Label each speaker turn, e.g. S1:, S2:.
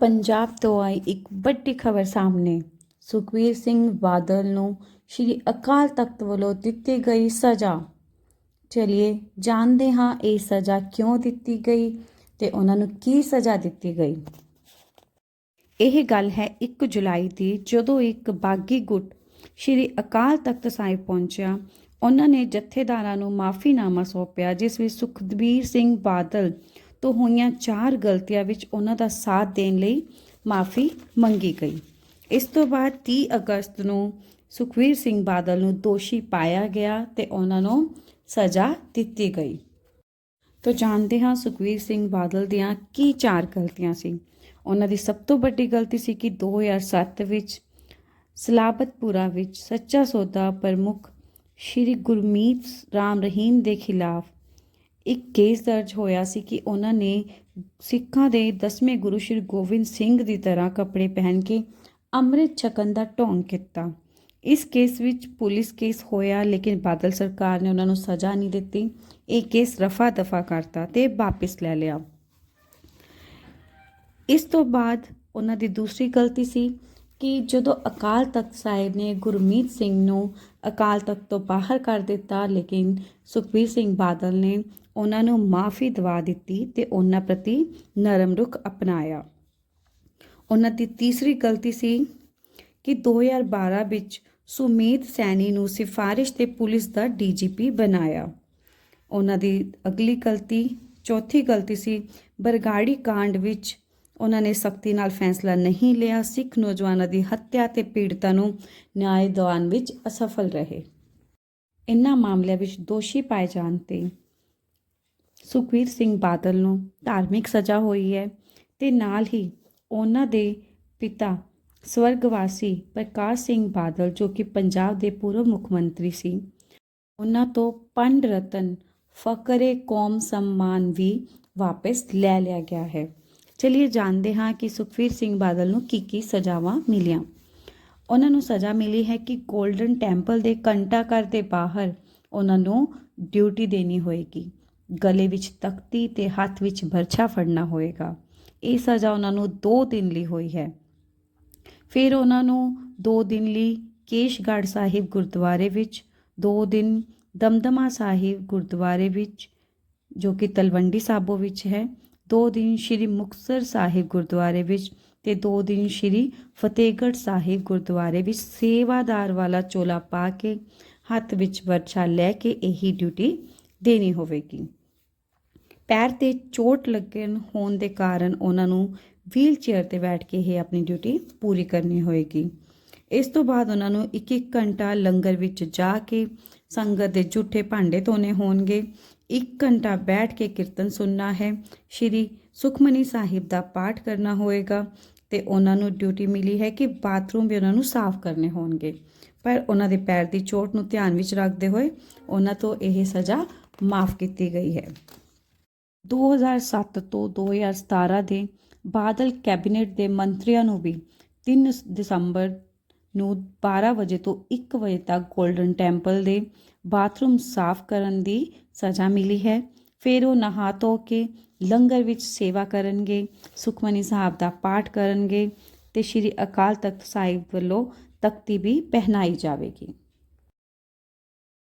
S1: ਪੰਜਾਬ ਤੋਂ ਆਈ ਇੱਕ ਵੱਡੀ ਖਬਰ ਸਾਹਮਣੇ। ਸੁਖਵੀਰ ਸਿੰਘ ਬਾਦਲ ਨੂੰ ਸ਼੍ਰੀ ਅਕਾਲ ਤਖਤ ਵੱਲੋਂ ਦਿੱਤੀ ਗਈ ਸਜ਼ਾ। ਚਲਿਏ ਜਾਣਦੇ ਹਾਂ ਇਹ ਸਜ਼ਾ ਕਿਉਂ ਦਿੱਤੀ ਗਈ ਤੇ ਉਹਨਾਂ ਨੂੰ ਕੀ ਸਜ਼ਾ ਦਿੱਤੀ ਗਈ। ਇਹ ਗੱਲ ਹੈ 1 ਜੁਲਾਈ ਦੀ ਜਦੋਂ ਇੱਕ ਬਾਗੀ ਗੁੱਟ ਸ਼੍ਰੀ ਅਕਾਲ ਤਖਤ ਸਾਹਿਬ ਪਹੁੰਚਿਆ, ਉਹਨਾਂ ਨੇ ਜਥੇਦਾਰਾਂ ਨੂੰ ਮਾਫੀਨਾਮਾ ਸੌਂਪਿਆ, ਜਿਸ ਵਿੱਚ ਸੁਖਬੀਰ ਸਿੰਘ ਬਾਦਲ ਤੋਂ ਹੋਈਆਂ ਚਾਰ ਗਲਤੀਆਂ ਵਿੱਚ ਉਹਨਾਂ ਦਾ ਸਾਥ ਦੇਣ ਲਈ ਮਾਫੀ ਮੰਗੀ ਗਈ। ਇਸ ਤੋਂ ਬਾਅਦ 30 ਅਗਸਤ ਨੂੰ ਸੁਖਵੀਰ ਸਿੰਘ ਬਾਦਲ ਨੂੰ ਦੋਸ਼ੀ ਪਾਇਆ ਗਿਆ ਤੇ ਉਹਨਾਂ ਨੂੰ ਸਜ਼ਾ ਦਿੱਤੀ ਗਈ। ਤੋ ਜਾਣਦੇ ਹਾਂ ਸੁਖਵੀਰ ਸਿੰਘ ਬਾਦਲ ਦੀਆਂ ਕੀ ਚਾਰ ਗਲਤੀਆਂ ਸੀ। ਉਹਨਾਂ ਦੀ ਸਭ ਤੋਂ ਵੱਡੀ ਗਲਤੀ ਸੀ ਕਿ 2007 ਵਿੱਚ ਸਲਾਬਤਪੁਰਾ ਵਿੱਚ ਸੱਚਾ ਸੌਦਾ ਪ੍ਰਮੁੱਖ ਸ਼੍ਰੀ ਗੁਰਮੀਤ ਰਾਮ ਰਹੀਮ ਦੇ ਖਿਲਾਫ ਇੱਕ ਕੇਸ ਦਰਜ ਹੋਇਆ ਸੀ ਕਿ ਉਹਨਾਂ ਨੇ ਸਿੱਖਾਂ ਦੇ 10ਵੇਂ ਗੁਰੂ ਸ਼੍ਰੀ ਗੋਬਿੰਦ ਸਿੰਘ ਦੀ ਤਰ੍ਹਾਂ ਕੱਪੜੇ ਪਹਿਨ ਕੇ ਅੰਮ੍ਰਿਤ ਛਕਣ ਦਾ ਢੋਂਗ ਕੀਤਾ। ਇਸ ਕੇਸ ਵਿੱਚ ਪੁਲਿਸ ਕੇਸ ਹੋਇਆ, ਲੇਕਿਨ ਬਾਦਲ ਸਰਕਾਰ ਨੇ ਉਹਨਾਂ ਨੂੰ ਸਜ਼ਾ ਨਹੀਂ ਦਿੱਤੀ। ਇਹ ਕੇਸ ਰਫਾ ਦਫਾ ਕਰਤਾ ਤੇ ਵਾਪਸ ਲੈ ਲਿਆ। ਇਸ ਤੋਂ ਬਾਅਦ ਉਹਨਾਂ ਦੀ ਦੂਸਰੀ ਗਲਤੀ ਸੀ। ਕਿ ਜਦੋਂ ਅਕਾਲ ਤਖਤ ਸਾਹਿਬ ਨੇ ਗੁਰਮੀਤ ਸਿੰਘ ਨੂੰ ਅਕਾਲ ਤਖਤ ਤੋਂ ਬਾਹਰ ਕਰ ਦਿੱਤਾ, ਲੇਕਿਨ ਸੁਖਬੀਰ ਸਿੰਘ ਬਾਦਲ ਨੇ ਉਹਨਾਂ ਨੂੰ ਮਾਫੀ ਦਵਾ ਦਿੱਤੀ ਤੇ ਉਹਨਾਂ ਪ੍ਰਤੀ ਨਰਮ ਰੁਖ ਅਪਣਾਇਆ। ਉਹਨਾਂ ਦੀ ਤੀਸਰੀ ਗਲਤੀ ਸੀ ਕਿ 2012 ਵਿੱਚ ਸੁਮੇਧ ਸੈਣੀ ਨੂੰ ਸਿਫਾਰਿਸ਼ ਤੇ ਪੁਲਿਸ ਦਾ ਡੀਜੀਪੀ ਬਣਾਇਆ। ਉਹਨਾਂ ਦੀ ਅਗਲੀ ਗਲਤੀ, ਚੌਥੀ ਗਲਤੀ ਸੀ, ਬਰਗਾੜੀ ਕਾਂਡ ਵਿੱਚ ਉਹਨਾਂ ਨੇ ਸਖਤੀ ਨਾਲ ਫੈਸਲਾ ਨਹੀਂ ਲਿਆ। ਸਿੱਖ ਨੌਜਵਾਨਾਂ ਦੀ ਹੱਤਿਆ ਤੇ ਪੀੜਤਾਂ ਨੂੰ ਨਿਆਂ ਦਿਵਾਉਣ ਵਿੱਚ ਅਸਫਲ ਰਹੇ। ਇਨ੍ਹਾਂ ਮਾਮਲਿਆਂ ਵਿੱਚ ਦੋਸ਼ੀ ਪਾਏ ਜਾਣ ਤੇ ਸੁਖਵੀਰ ਸਿੰਘ ਬਾਦਲ ਨੂੰ ਧਾਰਮਿਕ ਸਜ਼ਾ ਹੋਈ ਹੈ ਤੇ ਨਾਲ ਹੀ ਉਹਨਾਂ ਦੇ ਪਿਤਾ ਸਵਰਗਵਾਸੀ ਪ੍ਰਕਾਸ਼ ਸਿੰਘ ਬਾਦਲ, ਜੋ ਕਿ ਪੰਜਾਬ ਦੇ ਪੂਰਵ ਮੁੱਖ ਮੰਤਰੀ ਸੀ, ਉਹਨਾਂ ਤੋਂ ਪੰਡ ਰਤਨ ਫਕਰੇ ਕੌਮ ਸਨਮਾਨ ਵੀ ਵਾਪਸ ਲੈ ਲਿਆ ਗਿਆ ਹੈ। ਚਲਿਏ ਜਾਣਦੇ ਹਾਂ ਕਿ ਸੁਖਵੀਰ ਸਿੰਘ ਬਾਦਲ ਨੂੰ ਕੀ ਕੀ ਸਜ਼ਾਵਾਂ ਮਿਲੀਆਂ। ਉਹਨਾਂ ਨੂੰ ਸਜ਼ਾ ਮਿਲੀ ਹੈ ਕਿ 골ਡਨ ਟੈਂਪਲ ਦੇ ਕੰਟਾ ਘਰ ਦੇ ਬਾਹਰ ਉਹਨਾਂ ਨੂੰ ਡਿਊਟੀ ਦੇਣੀ ਹੋਏਗੀ। ਗਲੇ ਵਿੱਚ ਤਖਤੀ ਤੇ ਹੱਥ ਵਿੱਚ ਬਰਛਾ ਫੜਨਾ ਹੋਏਗਾ। ਇਹ ਸਜ਼ਾ ਉਹਨਾਂ ਨੂੰ 2 ਦਿਨ ਲਈ ਹੋਈ ਹੈ। ਫਿਰ ਉਹਨਾਂ ਨੂੰ 2 ਦਿਨ ਲਈ ਕੇਸ਼ਗੜ੍ਹ ਸਾਹਿਬ ਗੁਰਦੁਆਰੇ ਵਿੱਚ 2 ਦਿਨ ਦਮਦਮਾ ਸਾਹਿਬ ਗੁਰਦੁਆਰੇ ਵਿੱਚ, ਜੋ ਕਿ ਤਲਵੰਡੀ ਸਾਬੋ ਵਿੱਚ ਹੈ ਦੋ ਦਿਨ ਸ਼੍ਰੀ ਮੁਕਤਸਰ ਸਾਹਿਬ ਗੁਰਦੁਆਰੇ ਵਿੱਚ ਤੇ ਦੋ ਦਿਨ ਸ਼੍ਰੀ ਫਤਿਹਗੜ੍ਹ ਸਾਹਿਬ ਗੁਰਦੁਆਰੇ ਵਿੱਚ ਸੇਵਾਦਾਰ ਵਾਲਾ ਚੋਲਾ ਪਾ ਕੇ ਹੱਥ ਵਿੱਚ ਵਰਛਾ ਲੈ ਕੇ ਇਹੀ ਡਿਊਟੀ ਦੇਣੀ ਹੋਵੇਗੀ। ਪੈਰ ਤੇ ਚੋਟ ਲੱਗਣ ਹੋਣ ਦੇ ਕਾਰਨ ਉਹਨਾਂ ਨੂੰ ਵੀਲ ਚੇਅਰ ਤੇ ਬੈਠ ਕੇ ਇਹ ਆਪਣੀ ਡਿਊਟੀ ਪੂਰੀ ਕਰਨੀ ਹੋਏਗੀ ਇਸ ਤੋਂ ਬਾਅਦ ਉਹਨਾਂ ਨੂੰ ਇੱਕ ਇੱਕ ਘੰਟਾ ਲੰਗਰ ਵਿੱਚ ਜਾ ਕੇ ਸੰਗਤ ਦੇ ਝੂਠੇ ਭਾਂਡੇ ਧੋਣੇ ਹੋਣਗੇ। ਇੱਕ ਘੰਟਾ ਬੈਠ ਕੇ ਕੀਰਤਨ ਸੁਣਨਾ ਹੈ। ਸ਼੍ਰੀ ਸੁਖਮਨੀ ਸਾਹਿਬ ਦਾ ਪਾਠ ਕਰਨਾ ਹੋਏਗਾ ਤੇ ਉਹਨਾਂ ਨੂੰ ਡਿਊਟੀ ਮਿਲੀ ਹੈ ਕਿ ਬਾਥਰੂਮ ਵੀ ਉਹਨਾਂ ਨੂੰ ਸਾਫ਼ ਕਰਨੇ ਹੋਣਗੇ। ਪਰ ਉਹਨਾਂ ਦੇ ਪੈਰ ਦੀ ਚੋਟ ਨੂੰ ਧਿਆਨ ਵਿੱਚ ਰੱਖਦੇ ਹੋਏ ਉਹਨਾਂ ਤੋਂ ਇਹ ਸਜ਼ਾ ਮਾਫ ਕੀਤੀ ਗਈ ਹੈ। 2007 ਤੋਂ 2017 ਦੇ ਬਾਦਲ ਕੈਬਨਿਟ ਦੇ ਮੰਤਰੀਆਂ ਨੂੰ ਵੀ 3 ਦਸੰਬਰ ਨੂੰ 12 ਵਜੇ ਤੋਂ 1 ਵਜੇ ਤੱਕ 골ਡਨ ਟੈਂਪਲ ਦੇ ਬਾਥਰੂਮ ਸਾਫ਼ ਕਰਨ ਦੀ ਸਜ਼ਾ ਮਿਲੀ ਹੈ। ਫਿਰ ਉਹ ਨਹਾ ਧੋ ਕੇ ਲੰਗਰ ਵਿੱਚ ਸੇਵਾ ਕਰਨਗੇ, ਸੁਖਮਨੀ ਸਾਹਿਬ ਦਾ ਪਾਠ ਕਰਨਗੇ ਤੇ ਸ਼੍ਰੀ ਅਕਾਲ ਤਖਤ ਸਾਹਿਬ ਵੱਲੋਂ ਤਖਤੀ ਵੀ ਪਹਿਨਾਈ ਜਾਵੇਗੀ।